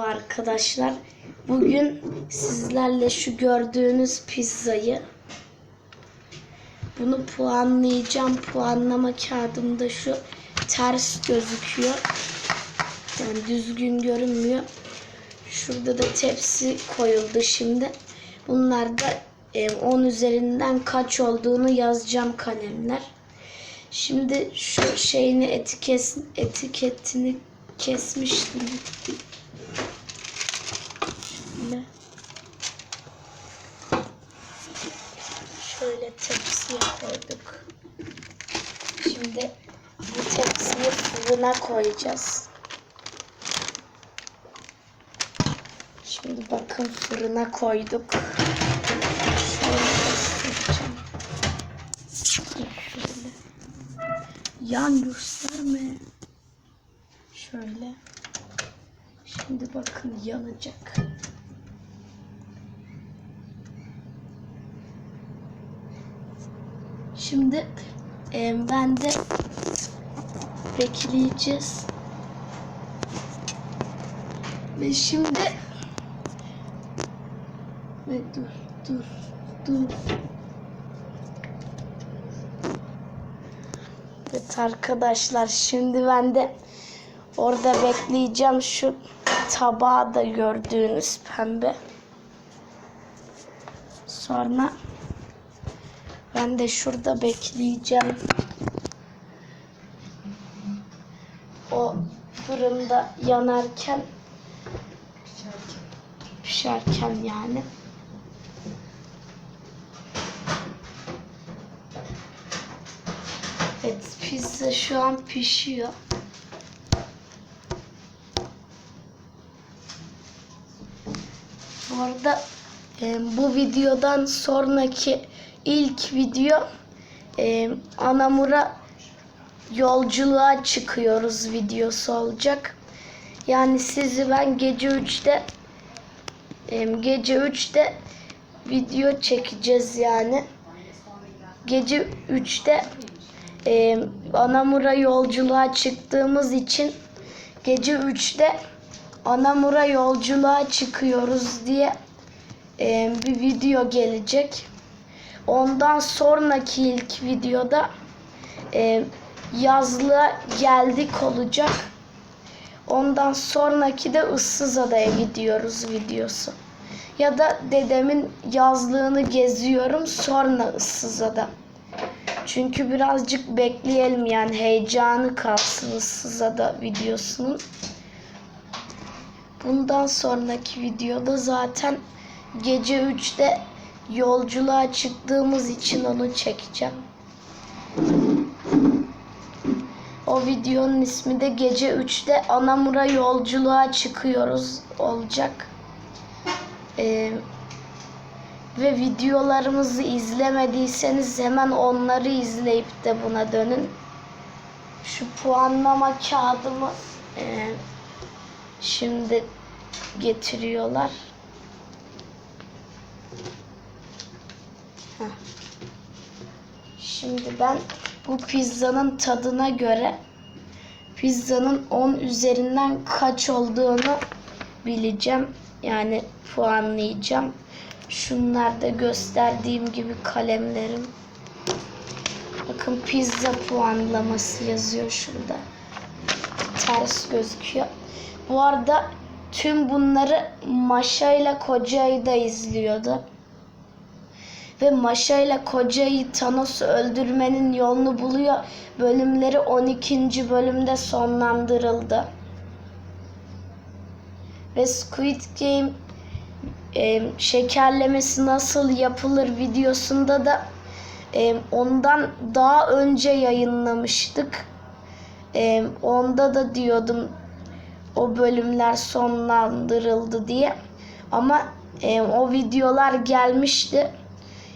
Merhaba arkadaşlar. Bugün sizlerle şu gördüğünüz pizzayı bunu puanlayacağım. Puanlama kağıdımda şu ters gözüküyor. Yani düzgün görünmüyor. Şurada da tepsi koyuldu şimdi. Bunlar da e, 10 üzerinden kaç olduğunu yazacağım kalemler. Şimdi şu şeyini etiket, etiketini kesmiştim. Şöyle. Şöyle tepsiye koyduk. Şimdi bu tepsiyi fırına koyacağız. Şimdi bakın fırına koyduk. Şöyle. Şöyle. Yan. Şöyle. Şimdi bakın yanacak. Şimdi e, ben de bekleyeceğiz. Ve şimdi ve dur dur dur. Evet arkadaşlar şimdi ben de orada bekleyeceğim şu tabağı da gördüğünüz pembe. Sonra ben de şurada bekleyeceğim. O fırında yanarken pişerken yani. Evet pizza şu an pişiyor. Bu arada e, bu videodan sonraki ilk video e, Anamur'a yolculuğa çıkıyoruz videosu olacak. Yani sizi ben gece 3'te e, gece 3'te video çekeceğiz yani. Gece 3'te e, Anamur'a yolculuğa çıktığımız için gece 3'te Anamur'a yolculuğa çıkıyoruz diye e, bir video gelecek. Ondan sonraki ilk videoda e, yazlığa geldik olacak. Ondan sonraki de Issızada'ya gidiyoruz videosu. Ya da dedemin yazlığını geziyorum sonra Issızada. Çünkü birazcık bekleyelim yani heyecanı kalsın Issızada videosunun. Bundan sonraki videoda zaten gece 3'te yolculuğa çıktığımız için onu çekeceğim. O videonun ismi de gece 3'te Anamur'a yolculuğa çıkıyoruz olacak. Ee, ve videolarımızı izlemediyseniz hemen onları izleyip de buna dönün. Şu puanlama kağıdımı e, şimdi getiriyorlar. Şimdi ben bu pizzanın tadına göre pizzanın 10 üzerinden kaç olduğunu bileceğim. Yani puanlayacağım. Şunlar da gösterdiğim gibi kalemlerim. Bakın pizza puanlaması yazıyor şurada. Ters gözüküyor. Bu arada tüm bunları Maşa ile Koca'yı da izliyordu. Ve Maşa ile Koca'yı Thanos'u öldürmenin yolunu buluyor. Bölümleri 12. bölümde sonlandırıldı. Ve Squid Game e, şekerlemesi nasıl yapılır videosunda da e, ondan daha önce yayınlamıştık. E, onda da diyordum o bölümler sonlandırıldı diye. Ama e, o videolar gelmişti.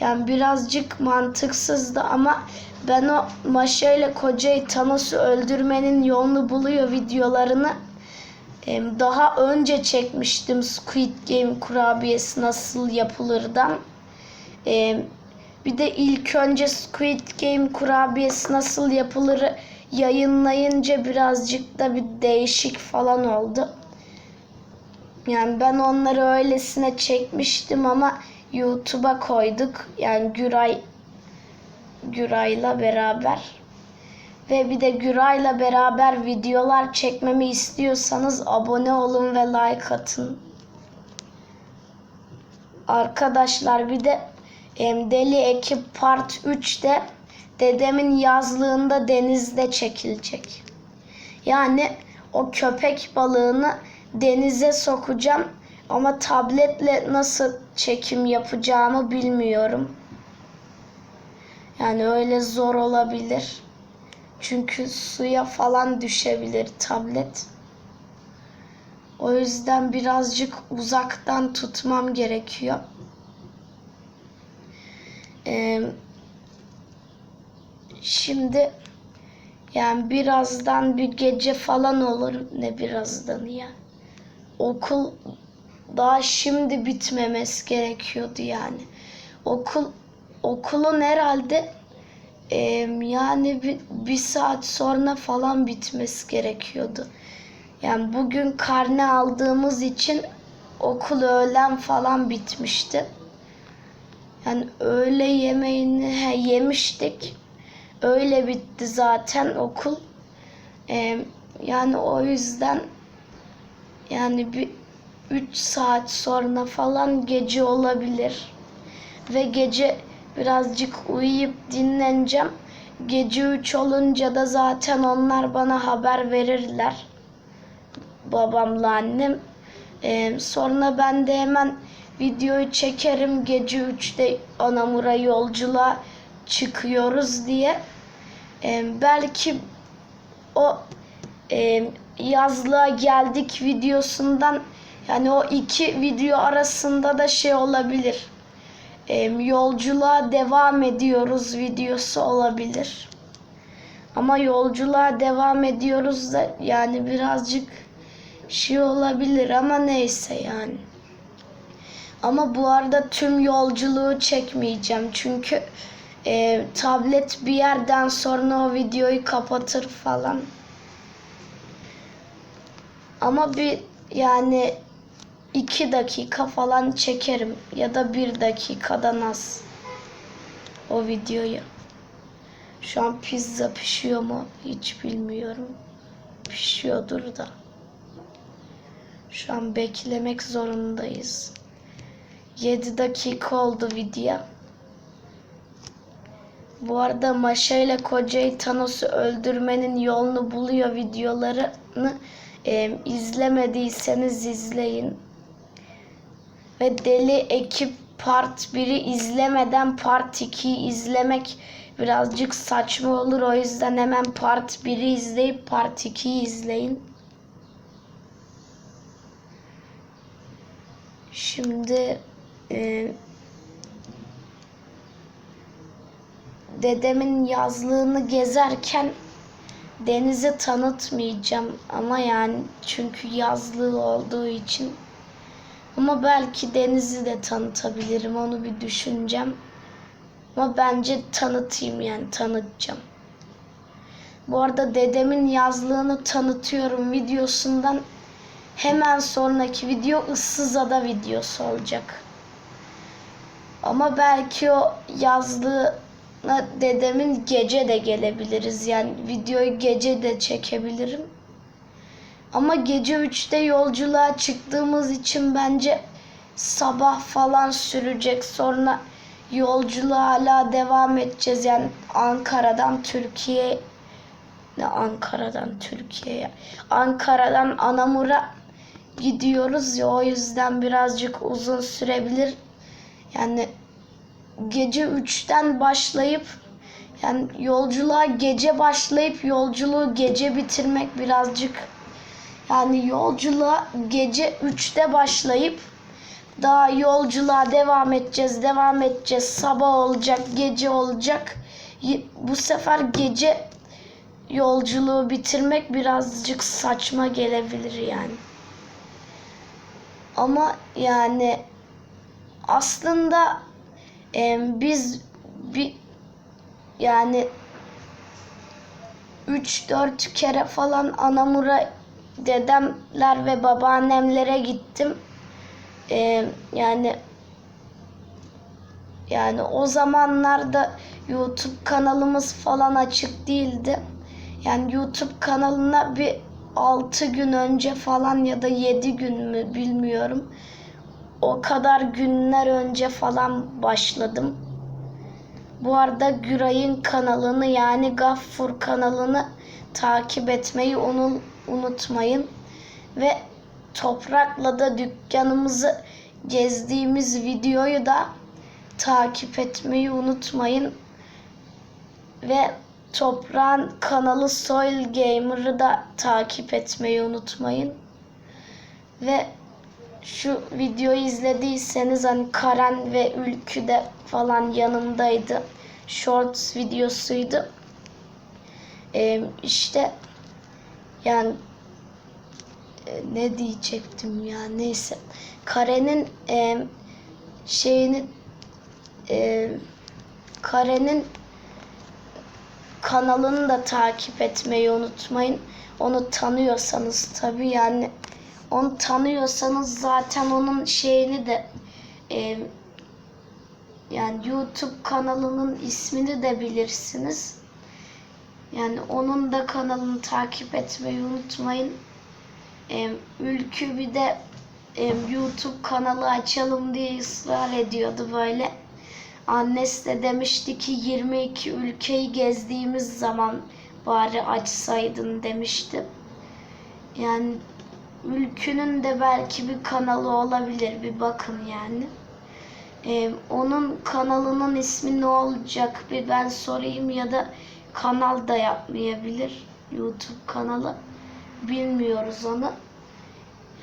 Yani birazcık mantıksızdı ama ben o Maşa ile kocayı Thanos'u öldürmenin yolunu buluyor videolarını daha önce çekmiştim Squid Game kurabiyesi nasıl yapılırdan. Bir de ilk önce Squid Game kurabiyesi nasıl yapılır yayınlayınca birazcık da bir değişik falan oldu. Yani ben onları öylesine çekmiştim ama YouTube'a koyduk. Yani Güray Güray'la beraber. Ve bir de Güray'la beraber videolar çekmemi istiyorsanız abone olun ve like atın. Arkadaşlar bir de Deli Ekip Part 3'te dedemin yazlığında denizde çekilecek. Yani o köpek balığını denize sokacağım ama tabletle nasıl çekim yapacağımı bilmiyorum. Yani öyle zor olabilir. Çünkü suya falan düşebilir tablet. O yüzden birazcık uzaktan tutmam gerekiyor. Ee, şimdi yani birazdan bir gece falan olur. Ne birazdan ya. Okul daha şimdi bitmemesi gerekiyordu yani. Okul okulun herhalde e, yani bir, bir saat sonra falan bitmesi gerekiyordu. Yani bugün karne aldığımız için okul öğlen falan bitmişti. Yani öğle yemeğini he, yemiştik. Öyle bitti zaten okul. Ee, yani o yüzden yani bir 3 saat sonra falan gece olabilir. Ve gece birazcık uyuyup dinleneceğim. Gece 3 olunca da zaten onlar bana haber verirler. Babamla annem. Ee, sonra ben de hemen videoyu çekerim. Gece 3'te Anamur'a yolculuğa çıkıyoruz diye. Ee, belki o e, yazlığa geldik videosundan yani o iki video arasında da şey olabilir. E, yolculuğa devam ediyoruz videosu olabilir. Ama yolculuğa devam ediyoruz da yani birazcık şey olabilir ama neyse yani. Ama bu arada tüm yolculuğu çekmeyeceğim çünkü e, tablet bir yerden sonra o videoyu kapatır falan. Ama bir yani iki dakika falan çekerim ya da bir dakikadan az o videoyu. Şu an pizza pişiyor mu hiç bilmiyorum. Pişiyordur da. Şu an beklemek zorundayız. 7 dakika oldu video. Bu arada Maşa ile kocayı Thanos'u öldürmenin yolunu buluyor videolarını e, izlemediyseniz izleyin. Ve Deli Ekip Part 1'i izlemeden Part 2'yi izlemek birazcık saçma olur. O yüzden hemen Part 1'i izleyip Part 2'yi izleyin. Şimdi e, dedemin yazlığını gezerken denizi tanıtmayacağım ama yani çünkü yazlığı olduğu için ama belki denizi de tanıtabilirim onu bir düşüneceğim ama bence tanıtayım yani tanıtacağım bu arada dedemin yazlığını tanıtıyorum videosundan hemen sonraki video ıssız ada videosu olacak ama belki o yazlığı dedemin gece de gelebiliriz. Yani videoyu gece de çekebilirim. Ama gece 3'te yolculuğa çıktığımız için bence sabah falan sürecek. Sonra yolculuğa hala devam edeceğiz. Yani Ankara'dan Türkiye ne Ankara'dan Türkiye'ye. Ankara'dan Anamur'a gidiyoruz ya o yüzden birazcık uzun sürebilir. Yani gece 3'ten başlayıp yani yolculuğa gece başlayıp yolculuğu gece bitirmek birazcık yani yolculuğa gece 3'te başlayıp daha yolculuğa devam edeceğiz, devam edeceğiz. Sabah olacak, gece olacak. Bu sefer gece yolculuğu bitirmek birazcık saçma gelebilir yani. Ama yani aslında e, biz bir yani 3-4 kere falan Anamur'a dedemler ve babaannemlere gittim. Ee, yani yani o zamanlarda YouTube kanalımız falan açık değildi. Yani YouTube kanalına bir 6 gün önce falan ya da 7 gün mü bilmiyorum. O kadar günler önce falan başladım. Bu arada Güray'ın kanalını yani Gaffur kanalını takip etmeyi onu unutmayın. Ve Toprak'la da dükkanımızı gezdiğimiz videoyu da takip etmeyi unutmayın. Ve Toprağın kanalı Soil Gamer'ı da takip etmeyi unutmayın. Ve şu videoyu izlediyseniz hani Karen ve Ülkü de falan yanımdaydı. Shorts videosuydu. Ee, işte yani e, ne diyecektim ya neyse. Karenin e, şeyini e, Karenin kanalını da takip etmeyi unutmayın. Onu tanıyorsanız tabii yani onu tanıyorsanız zaten onun şeyini de e, yani YouTube kanalının ismini de bilirsiniz. Yani onun da kanalını takip etmeyi unutmayın. E, Ülkü bir de e, YouTube kanalı açalım diye ısrar ediyordu böyle. Annesi de demişti ki 22 ülkeyi gezdiğimiz zaman bari açsaydın demişti. Yani Ülkünün de belki bir kanalı olabilir. Bir bakın yani. Ee, onun kanalının ismi ne olacak bir ben sorayım ya da kanal da yapmayabilir. YouTube kanalı. Bilmiyoruz onu.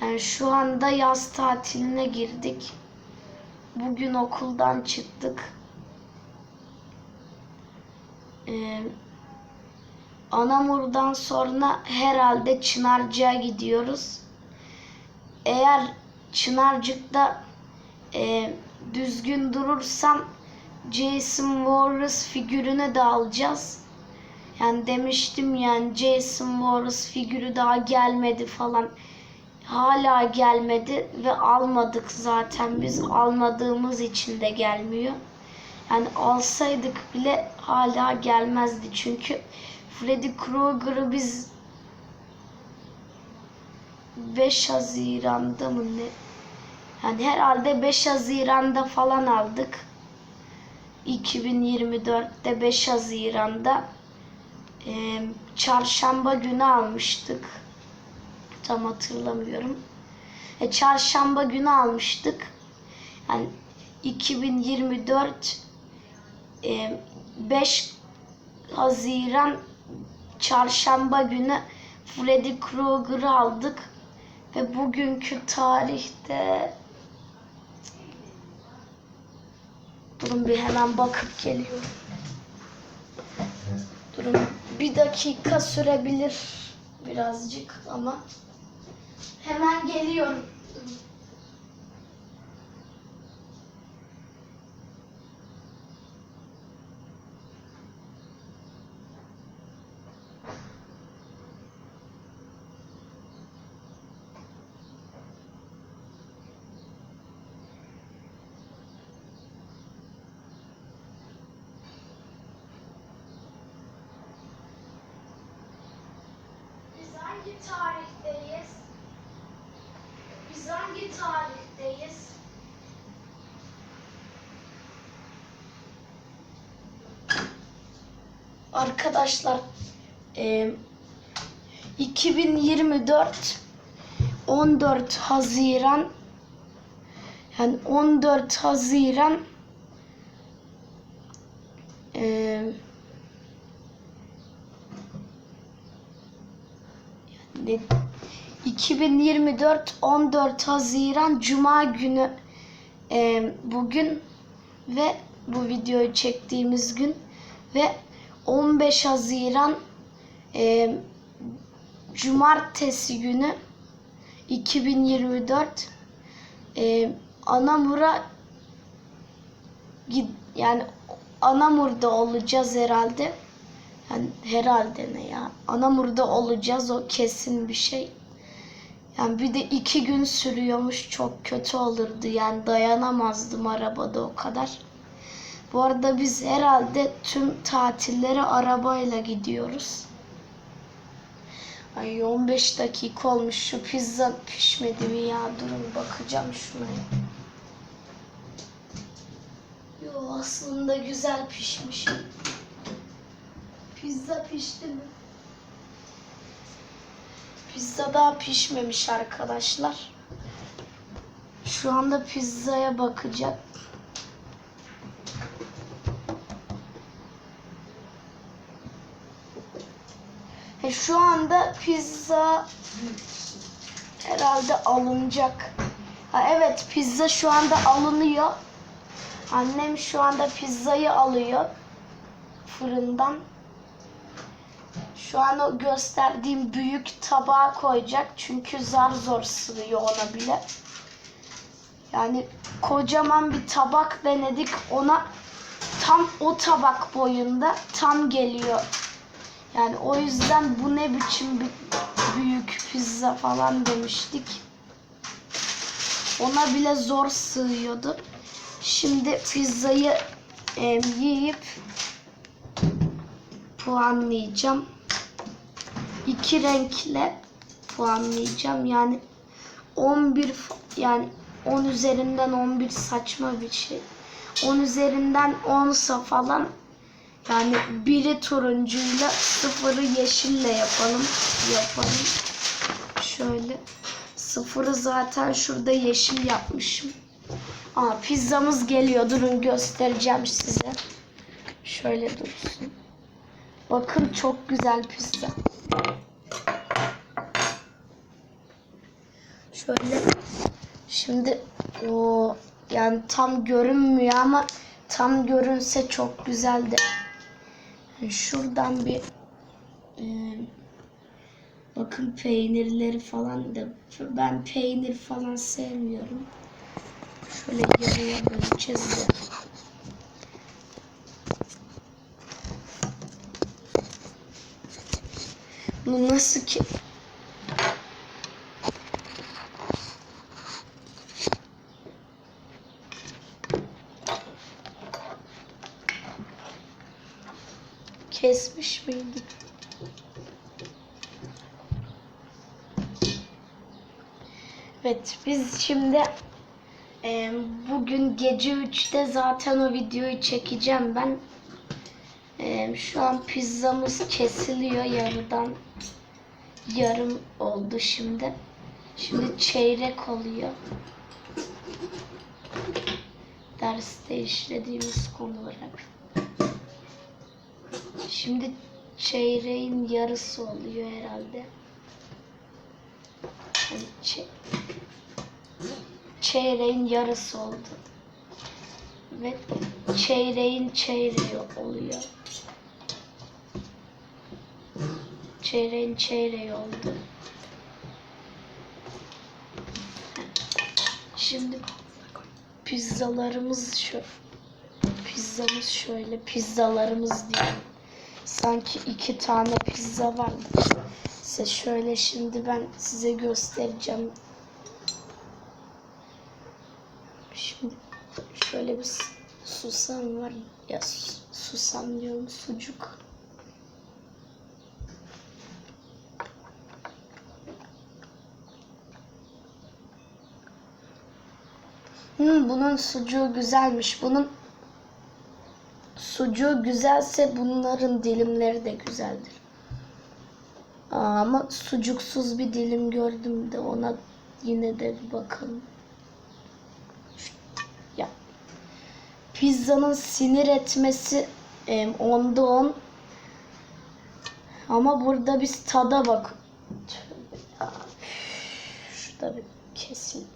Yani şu anda yaz tatiline girdik. Bugün okuldan çıktık. Ee, Anamur'dan sonra herhalde Çınarcık'a gidiyoruz. Eğer Çınarcık'ta e, düzgün durursam Jason Voorhees figürünü de alacağız. Yani demiştim yani Jason Voorhees figürü daha gelmedi falan. Hala gelmedi ve almadık zaten biz almadığımız için de gelmiyor. Yani alsaydık bile hala gelmezdi çünkü Freddy Krueger'ı biz 5 Haziran'da mı ne? Yani herhalde 5 Haziran'da falan aldık. 2024'te 5 Haziran'da e, çarşamba günü almıştık. Tam hatırlamıyorum. E, çarşamba günü almıştık. Yani 2024 e, 5 Haziran çarşamba günü Freddy Krueger'ı aldık. Ve bugünkü tarihte Durun bir hemen bakıp geliyorum. Durun bir dakika sürebilir birazcık ama hemen geliyorum. Biz hangi tarihteyiz? Biz hangi tarihteyiz? Arkadaşlar e, 2024 14 Haziran yani 14 Haziran e, ne- 2024 14 Haziran Cuma günü e, bugün ve bu videoyu çektiğimiz gün ve 15 Haziran e, Cumartesi günü 2024 e, Anamur'a yani Anamur'da olacağız herhalde. Yani herhalde ne ya? Anamur'da olacağız o kesin bir şey. Yani bir de iki gün sürüyormuş çok kötü olurdu yani dayanamazdım arabada o kadar. Bu arada biz herhalde tüm tatillere arabayla gidiyoruz. Ay 15 dakika olmuş şu pizza pişmedi mi ya durun bakacağım şuna. Yo aslında güzel pişmiş. Pizza pişti mi? Pizza daha pişmemiş arkadaşlar. Şu anda pizzaya bakacak. E şu anda pizza herhalde alınacak. Ha evet pizza şu anda alınıyor. Annem şu anda pizzayı alıyor fırından. Şu an o gösterdiğim büyük tabağa koyacak. Çünkü zar zor sığıyor ona bile. Yani kocaman bir tabak denedik. Ona tam o tabak boyunda tam geliyor. Yani o yüzden bu ne biçim bir büyük pizza falan demiştik. Ona bile zor sığıyordu. Şimdi pizzayı e, yiyip puanlayacağım. İki renkle puanlayacağım. Yani 11 fa- yani 10 üzerinden 11 saçma bir şey. 10 üzerinden 10 falan yani biri turuncuyla sıfırı yeşille yapalım. Yapalım. Şöyle. Sıfırı zaten şurada yeşil yapmışım. Aa pizzamız geliyor. Durun göstereceğim size. Şöyle dursun. Bakın çok güzel pizza. Şöyle. Şimdi o yani tam görünmüyor ama tam görünse çok güzeldi. Şuradan bir e, bakın peynirleri falan da ben peynir falan sevmiyorum. Şöyle yarıya böleceğiz de. Bu nasıl ki? Kesmiş miydik? Evet biz şimdi e, bugün gece 3'te zaten o videoyu çekeceğim ben. Şu an pizzamız kesiliyor yarıdan. Yarım oldu şimdi. Şimdi çeyrek oluyor. Derste işlediğimiz konu olarak. Şimdi çeyreğin yarısı oluyor herhalde. Yani çe- çeyreğin yarısı oldu. Ve çeyreğin çeyreği oluyor. Çeyreğin çeyreği oldu. Şimdi pizzalarımız şu pizzamız şöyle pizzalarımız diye. Sanki iki tane pizza var. Size şöyle şimdi ben size göstereceğim. Şimdi şöyle bir susam var. Ya su- susam diyorum sucuk. Hmm, bunun sucuğu güzelmiş. Bunun sucuğu güzelse bunların dilimleri de güzeldir. Aa, ama sucuksuz bir dilim gördüm de ona yine de bir bakalım. Şu- Ya. Pizzanın sinir etmesi em, onda on. Ama burada biz tada bak. Şurada bir kesin.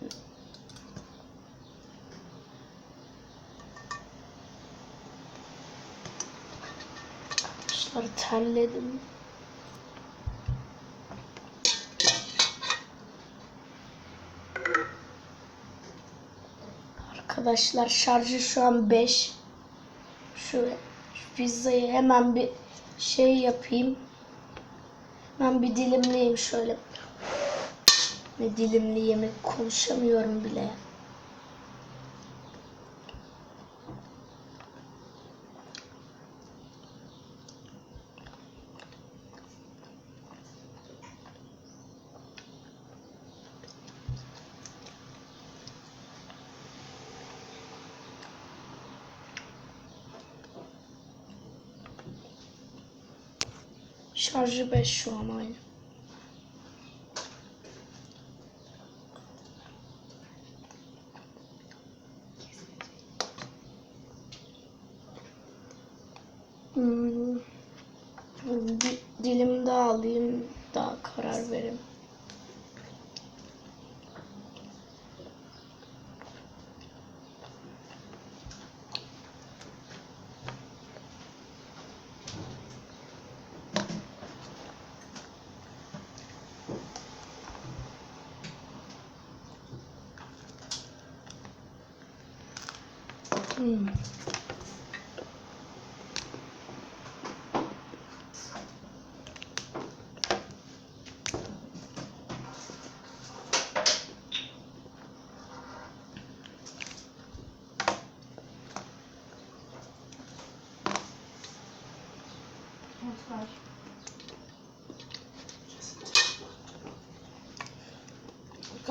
Arkadaşlar terledim. Arkadaşlar şarjı şu an 5. Şu, pizzayı hemen bir şey yapayım. Hemen bir dilimleyeyim şöyle. Ne dilimli yemek konuşamıyorum bile. 小日本说吗。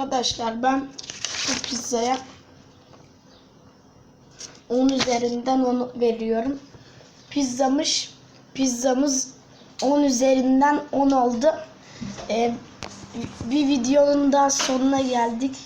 Arkadaşlar ben bu pizzaya 10 üzerinden 10 veriyorum. Pizzamış pizzamız 10 üzerinden 10 oldu. Ee, bir videonun daha sonuna geldik.